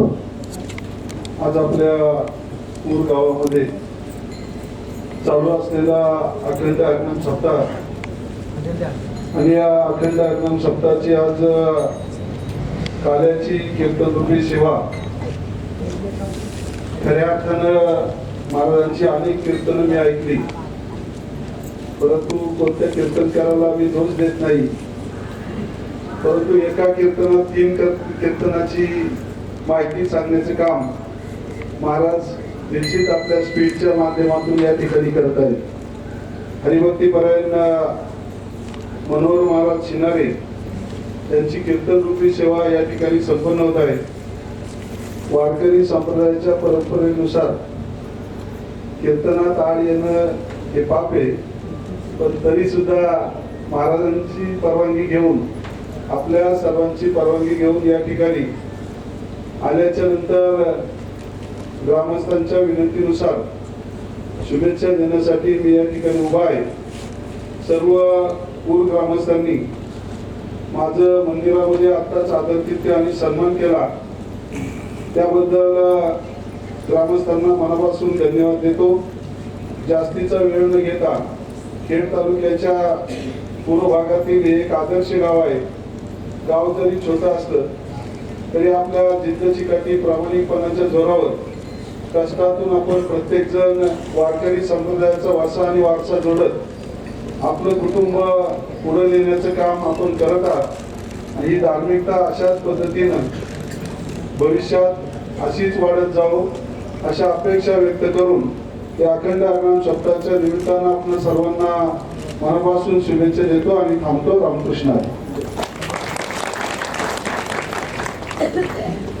आज आपल्या पूर गावामध्ये चालू असलेला अखंड आगमन सप्ताह आणि या अखंड आगमन सप्ताहाची आज अ, काल्याची कीर्तनरूपी सेवा. खऱ्या अर्थानं महाराजांची अनेक कीर्तन मी ऐकली. परंतु कोणत्या कीर्तनकाराला मी दोष देत नाही. परंतु एका कीर्तनात तीन कीर- कीर्तनाची माहिती सांगण्याचे काम महाराज निश्चित आपल्या स्पीडच्या माध्यमातून या ठिकाणी करत आहेत. हरिभक्ती परायण मनोहर महाराज शिनारे यांची कीर्तन रूपी सेवा या ठिकाणी संपन्न होत आहे. वारकरी संप्रदायाच्या परंपरेनुसार कीर्तनात आड येणं हे पाप आहे. पण तरी सुद्धा महाराजांची परवानगी घेऊन आपल्या सर्वांची परवानगी घेऊन या ठिकाणी आल्याच्यानंतर ग्रामस्थांच्या विनंतीनुसार शुभेच्छा देण्यासाठी मी या ठिकाणी उभा आहे. सर्व पूर ग्रामस्थांनी माझं मंदिरामध्ये आत्ताच आदरातिथ्य आणि सन्मान केला. त्याबद्दल ग्रामस्थांना मनापासून धन्यवाद देतो. जास्तीचा वेळ न घेता खेड तालुक्याच्या पूर्व भागातील एक आदर्श गाव आहे. गाव जरी छोटं असलं तरी आपल्या जिद्द चिकाटी प्रामाणिकपणाच्या जोरावर कष्टातून आपण प्रत्येक जण वारकरी संप्रदायाचा वारसा आणि वारसा जोडत आपलं कुटुंब पुढे नेण्याचं काम आपण करत आहात. आणि ही धार्मिकता अशाच पद्धतीनं भविष्यात अशीच वाढत जावो अशा अपेक्षा व्यक्त करून या अखंड आगमन सप्ताहाच्या निमित्तानं आपण सर्वांना मनापासून शुभेच्छा देतो आणि थांबतो रामकृष्ण sempre terra.